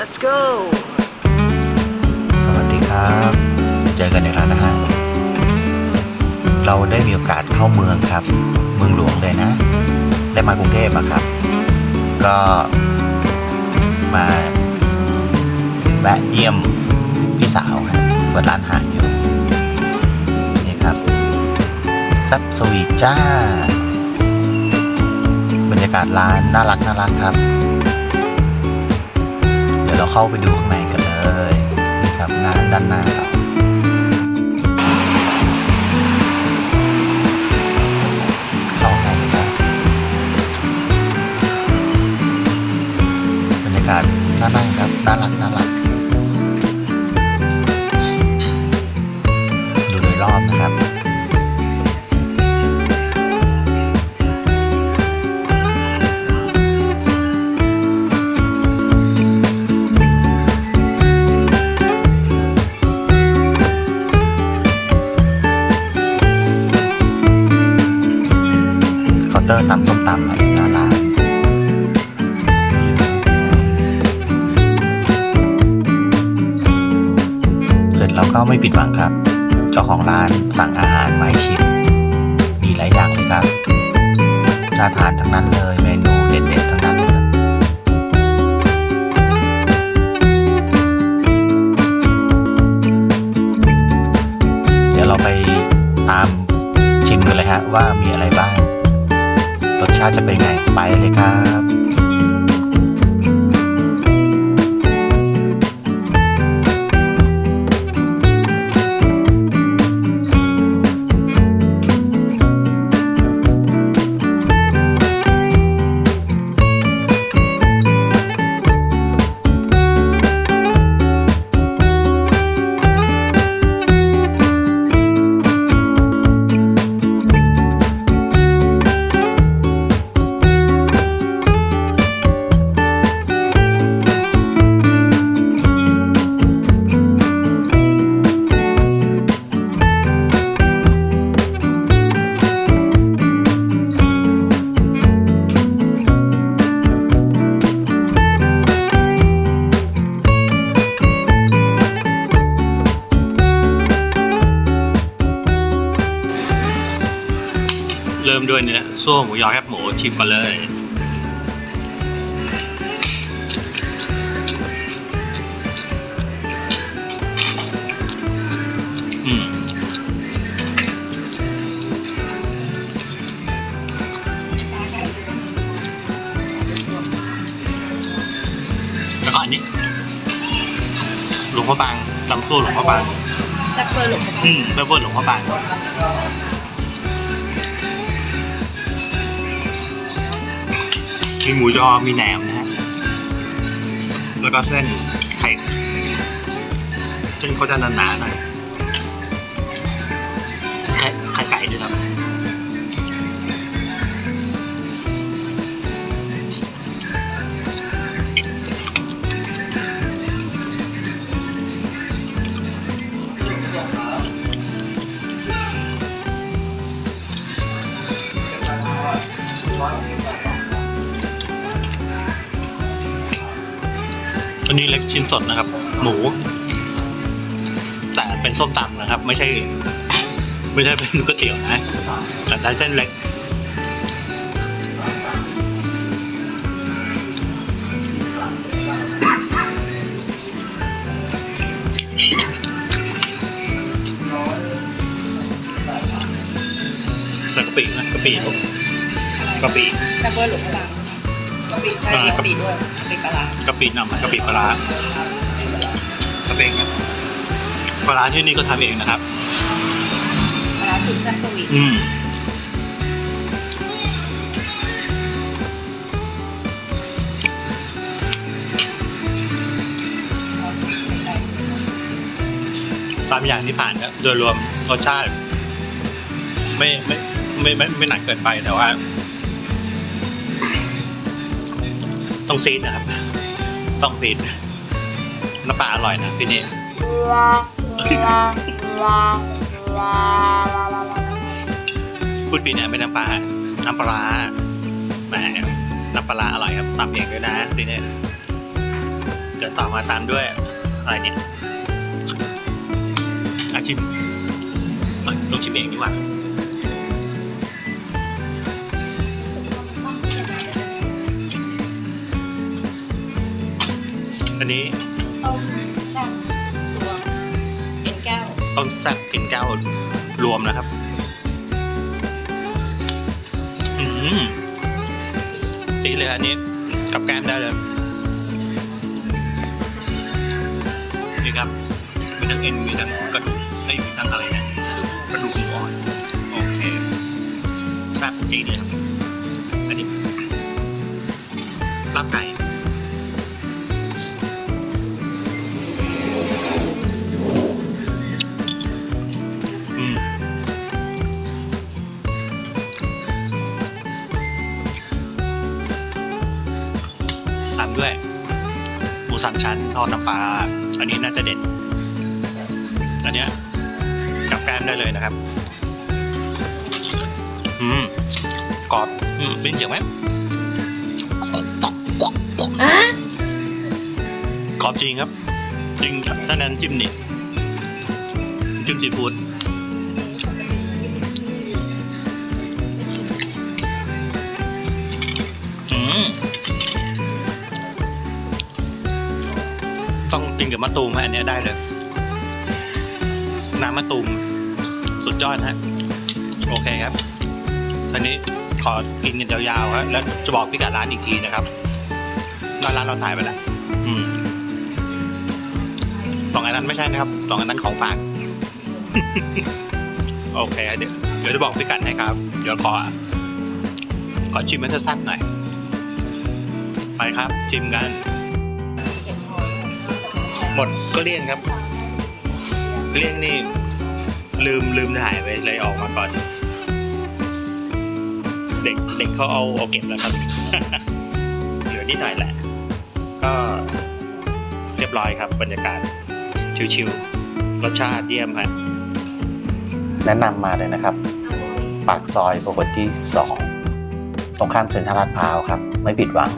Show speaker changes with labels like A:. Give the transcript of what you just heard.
A: let's go
B: สวัสดีครับ เจอกันในร้านอาหารเราได้มีโอกาสเข้าเมืองครับ เมืองหลวงเลยนะ ได้มากรุงเทพอะครับ ก็มาแวะเยี่ยมพี่สาวครับเปิดร้านอาหารอยู่ นี่ครับ ซับสวีจ้า บรรยากาศร้านน่ารักน่ารักครับ เข้าไปดูข้างในกันเลยนี่ครับหน้าด้านหน้าเราเข้าข้างในเลยครับบรรยากาศน่านั่งครับน่ารักน่ารัก เตอร์ตำส้มตำอยู่หน้าร้านเสร็จแล้วก็ไม่ผิดหวังครับ เจ้าของร้านสั่งอาหารมาให้ชิม มีหลายอย่างเลยครับน่าทานทั้งนั้นเลยเมนูเด็ดๆทั้งนั้นเลยเดี๋ยวเราไปตามชิมกันเลยฮะว่า ชาติจะเป็นไงไปเลยครับ
C: มด้วยเนื้อซั่วหมูยอแคบหมูชิมกันเลยอืมแล้วก็อันนี้หลวงพ่อบางจำซั่วหลวงพ่อบาง
D: แซ่บเบอร์หลง
C: อืมเบเวอร์หลวงพ่อบาง มีหมูยอ มีแหนมนะฮะ แล้วก็เส้นไข่เส้นเขาจะหนาๆหน่อยไข่ไข่ไก่ด้วยครับ อันนี้เล็กชิ้นสดนะครับ หมู แต่เป็นส้มตำนะครับ ไม่ใช่ ไม่ใช่เป็นก๋วยเตี๋ยวนะแต่ใช้เส้นเล็กใส่กะปินะกะปิลูกกะปิ
D: แซ่บเบอร์หลงพลัง ปิใช่
C: อ่ากะ
D: ปิด้วยกะปิปลาร้ากะ
C: ปินำกะปิปลาร้ากะปิครับปลาร้าที่นี่ก็ทำเองนะครับ
D: ปลาร้าสุดแซ่บสวีท
C: อืมตามอย่างที่ผ่านเนี่ยโดยรวมรสชาติ ไม่ไม่ไม่ไม่ไม่หนักเกินไปแต่ว่า ต้องซีดนะครับ ต้องซีดน้ำปลาอร่อยนะพี่นี่พูดปีเนี่ยไม่น้ำปลา น้ำปลาร้าแหมน้ำปลาร้าอร่อยครับตำเองด้วยนะทีนี้จะยวต่อมาตามด้วยอะไรเนี่ยอาชิมต้องชิมเองดีกว่า อันนี้
D: ต้มแซ่บรวมเอ็นแก้ว
C: ต้นแซ่บกลิ่นแก้วรวมนะครับ อืมตีเลยอันนี้ กับแก้มได้เลยนี่ครับ มีทั้งเอ็น มีทั้งกระดูกเอ้ยมีทั้งอะไรนะกระดูกหมูอ่อน โอเคแซ่บจริงเลยครับ อันนี้ลาบไก่ ตามด้วยหมูสามชั้นทอดน้ำปลาอันนี้น่าจะเด็ดอันเนี้ยกับแก้มได้เลยนะครับ อืมกรอบอืมเป็นเสียงไหมกรอบจริงครับ จริงครับถ้านั้นจิ้มนี่จิ้มซีฟู้ด ต้องกินกับมะตูมฮะอันนี้ได้เลย น้ำมะตูมสุดยอดฮะโอเคครับตอนนี้ขอกินกันยาวๆฮะแล้วจะบอกพี่กัดร้านอีกทีนะครับร้านเราถ่ายไปแล้วอืมสองอันนั้นไม่ใช่นะครับสองอันนั้นของฝาก โอเคเดี๋ยวเดี๋ยวจะบอกพี่กัดให้ครับ เดี๋ยวขอขอชิมมันสักๆหน่อยไปครับ ชิมกัน ดก็เลี่ยงครับ เลี่ยงนี่ ลืมลืมถ่ายไปเลยออกมาก่อน เด็กเด็กเขาเอาเอาเก็บแล้วครับ เหลือนิดหน่อยแหละ ก็เรียบร้อยครับ บรรยากาศ ชิวๆรสชาติเยี่ยมฮะ
B: แนะนำมาเลยนะครับ ปากซอยพหลที่ 12 ตรงข้ามเซ็นทรัลลาดพร้าวครับ ไม่ผิดหวัง